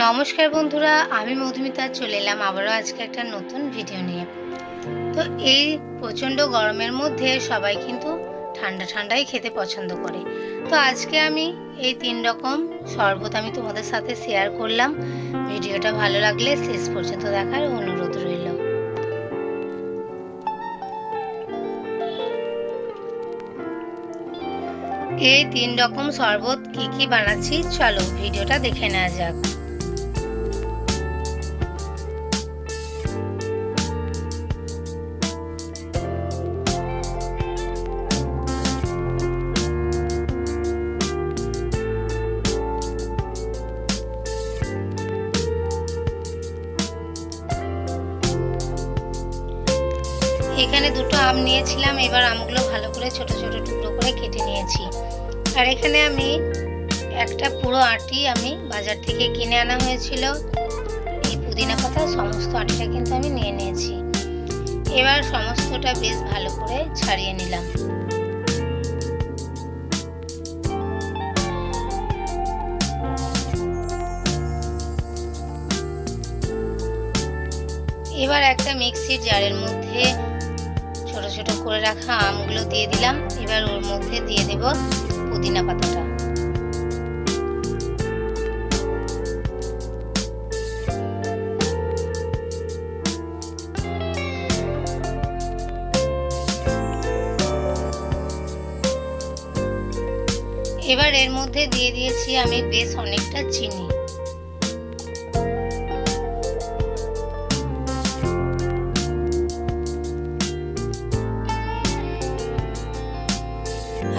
নমস্কার বন্ধুরা, আমি মধুমিতা, চলে এলাম আবারও আজকে একটা নতুন ভিডিও নিয়ে। তো এই প্রচণ্ড গরমের মধ্যে সবাই কিন্তু ঠান্ডা ঠান্ডাই খেতে পছন্দ করে। তো আজকে আমি এই তিন রকম শরবত আমি তোমাদের সাথে শেয়ার করলাম। ভিডিওটা ভালো লাগলে শেষ পর্যন্ত দেখার অনুরোধ রইল। এই তিন রকম শরবত কি কি বানাচ্ছি, চলো ভিডিওটা দেখে নেওয়া যাক। এখানে দুটো আম নিয়েছিলাম, এবার আমগুলো ভালো করে ছোট ছোট টুকরো করে কেটে নিয়েছি। আর এখানে আমি একটা পুরো আটি আমি বাজার থেকে কিনে আনা হয়েছিল। এই পুদিনা পাতা, সমস্ত আটিটা কিন্তু আমি নিয়ে নিয়েছি। এবার সমস্তটা বেশ ভালো করে ছাড়িয়ে নিলাম। এবার একটা মিক্সির জারের মধ্যে ছোট করে রাখা আমগুলো দিয়ে দিলাম। এবার ওর মধ্যে দিয়ে দেব পুদিনা পাতাটা। এবার এর মধ্যে দিয়ে দিয়েছি আমি বেশ অনেকটা চিনি।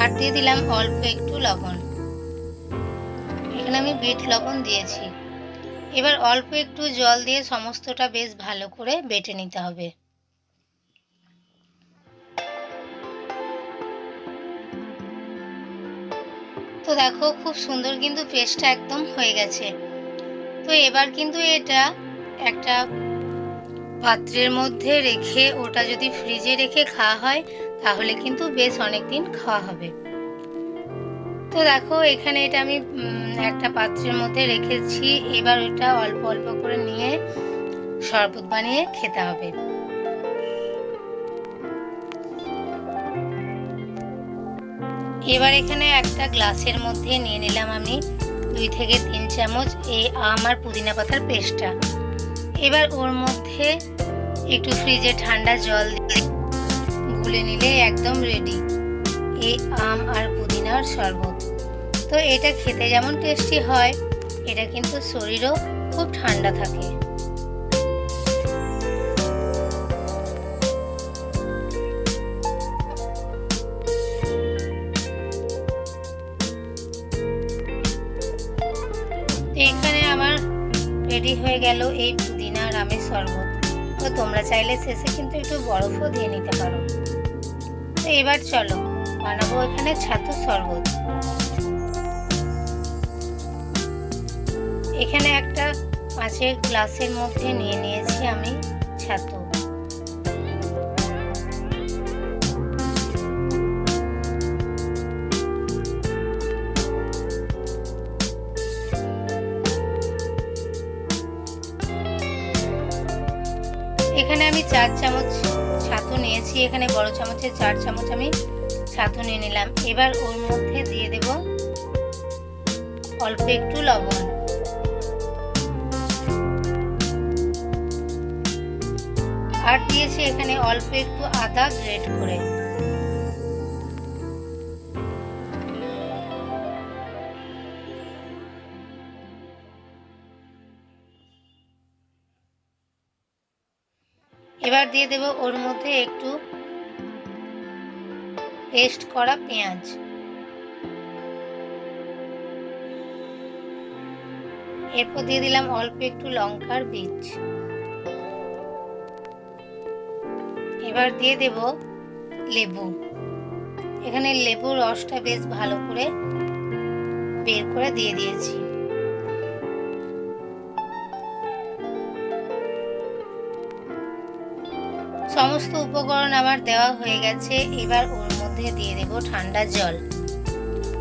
আর দিয়ে দিলাম অল্প একটু লবণ। এখানে আমি বিট লবণ দিয়েছি। এবার অল্প একটু জল দিয়ে সমস্তটা বেশ ভালো করে বেটে নিতে হবে। তো দেখো, খুব সুন্দর কিন্তু পেস্টটা একদম হয়ে গেছে। তো এবার কিন্তু এটা একটা পাত্রের মধ্যে রেখে ওটা যদি ফ্রিজে রেখে খাওয়া হয় তাহলে কিন্তু বেশ অনেক দিন খাওয়া হবে। তো দেখো, এখানে এটা আমি একটা পাত্রের মধ্যে রেখেছি। এবার ওটা অল্প অল্প করে নিয়ে শরবত বানিয়ে খেতে হবে। এবার এখানে একটা গ্লাসের মধ্যে নিয়ে নিলাম আমি দুই থেকে তিন চামচ এই আম আর পুদিনা পাতার পেস্টটা। এবার ওর মধ্যে একটু ফ্রিজে ঠান্ডা জল দিয়ে গুলে নিলে একদম রেডি এই আম আর পুদিনার শরবত। তো এটা খেতে যেমন টেস্টি হয়, এটা কিন্তু শরীরও খুব ঠান্ডা থাকে। এখানে আমার রেডি হয়ে গেল এই পুদিনা আর আমের শরবত। তো তোমরা চাইলে শেষে কিন্তু একটু বরফও দিয়ে নিতে পারো। এবার চলো, বানাবো এখানে ছাতু শরবত। এখানে একটা কাঁচের গ্লাসের মধ্যে নিয়ে নিয়েছি আমি ছাতু। এখানে আমি চার চামচ নিয়েছি এখানে বড় চামচে চার চামচ আমি ছাতু নিয়ে নিলাম। এবার ওর মধ্যে দিয়ে দেব অল্প একটু লবণ। আর দিয়েছি এখানে অল্প একটু আদা গ্রেট করে। এবার দিয়ে দেব ওর মধ্যে একটু পেস্ট করা পেঁয়াজ। এরপর দিয়ে দিলাম অল্প একটু লঙ্কার বীজ। এবার দিয়ে দেব লেবু। এখানে লেবুর রসটা বেশ ভালো করে বের করে দিয়ে দিয়েছি। সমস্ত উপকরণ আমার দেওয়া হয়ে গেছে, এবার ওর মধ্যে দিয়ে দেব ঠান্ডা জল।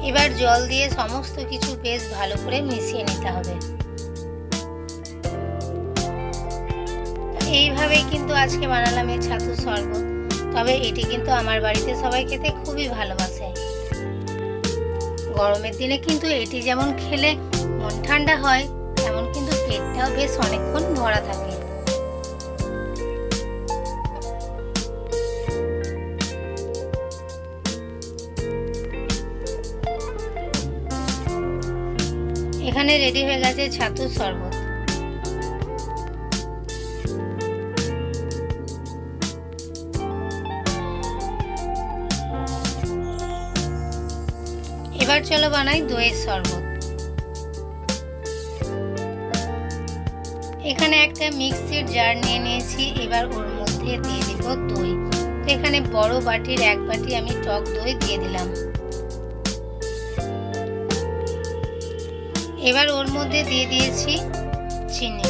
এবার জল দিয়ে সমস্ত কিছু বেশ ভালো করে মিশিয়ে নিতে হবে। এইভাবেই কিন্তু আজকে বানালাম এই ছাতুর শরবত। তবে এটি কিন্তু আমার বাড়িতে সবাই খেতে খুবই ভালোবাসে। গরমের দিনে কিন্তু এটি যেমন খেলে মন ঠান্ডা হয়, তেমন কিন্তু পেটটাও বেশ অনেকক্ষণ ভরা থাকে। এখানে রেডি হয়ে গেছে ছাতুর শরবত। এবার চলো বানাই দইয়ের শরবত। এখানে একটা মিক্সির জার নিয়ে নিয়েছি, এবার ওর মধ্যে দিয়ে দিব দই। এখানে বড় বাটির এক বাটি আমি টক দই দিয়ে দিলাম। এবার ওর মধ্যে দিয়ে দিয়েছি চিনি।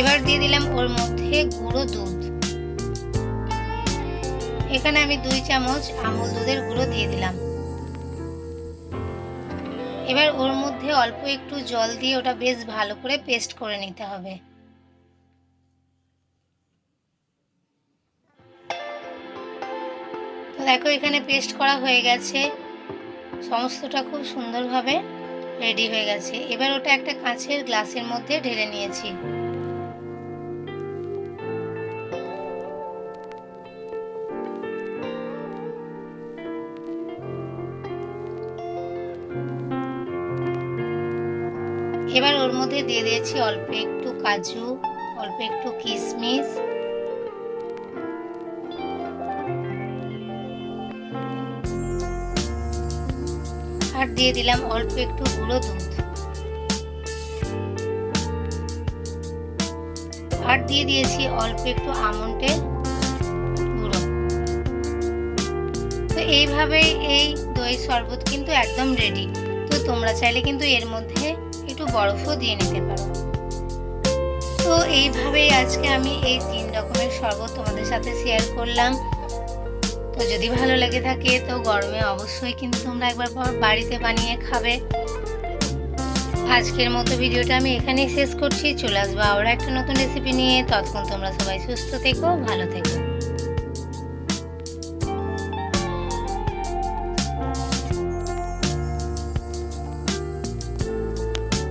এবার দিয়ে দিলাম ওর মধ্যে গুঁড়ো দুধ। এখানে আমি দুই চামচ আমুল দুধের গুঁড়ো দিয়ে দিলাম। এবার ওর মধ্যে অল্প একটু জল দিয়ে ওটা বেশ ভালো করে পেস্ট করে নিতে হবে। দেখো, এখানে পেস্ট করা হয়ে গেছে। সমস্তটা খুব সুন্দরভাবে রেডি হয়ে গেছে। এবার ওটা একটা কাঁচের গ্লাসের মধ্যে ঢেলে নিয়েছি। এবার ওর মধ্যে দিয়ে দিয়েছি অল্প একটু কাজু, অল্প একটু কিশমিশ আর দিয়ে দিলাম অল্প একটু গুঁড়ো দুধ। আর দিয়ে দিয়েছি অল্প একটু আমন্ডের গুঁড়ো। তো এইভাবেই এই দই শরবত কিন্তু একদম রেডি তো তোমরা চাইলে কিন্তু এর মধ্যে একটু বরফও দিয়ে নিতে পারো। তো এইভাবেই আজকে আমি এই তিন রকমের শরবত তোমাদের সাথে শেয়ার করলাম। তো যদি ভালো লেগে থাকে, তো গরমে অবশ্যই কিন্তু তোমরা একবার পর বাড়িতে বানিয়ে খাবে। আজকের মতো ভিডিওটা আমি এখানেই শেষ করছি। চলে আসব আবার একটা নতুন রেসিপি নিয়ে। ততক্ষণ তোমরা সবাই সুস্থ থেকো, ভালো থেকো।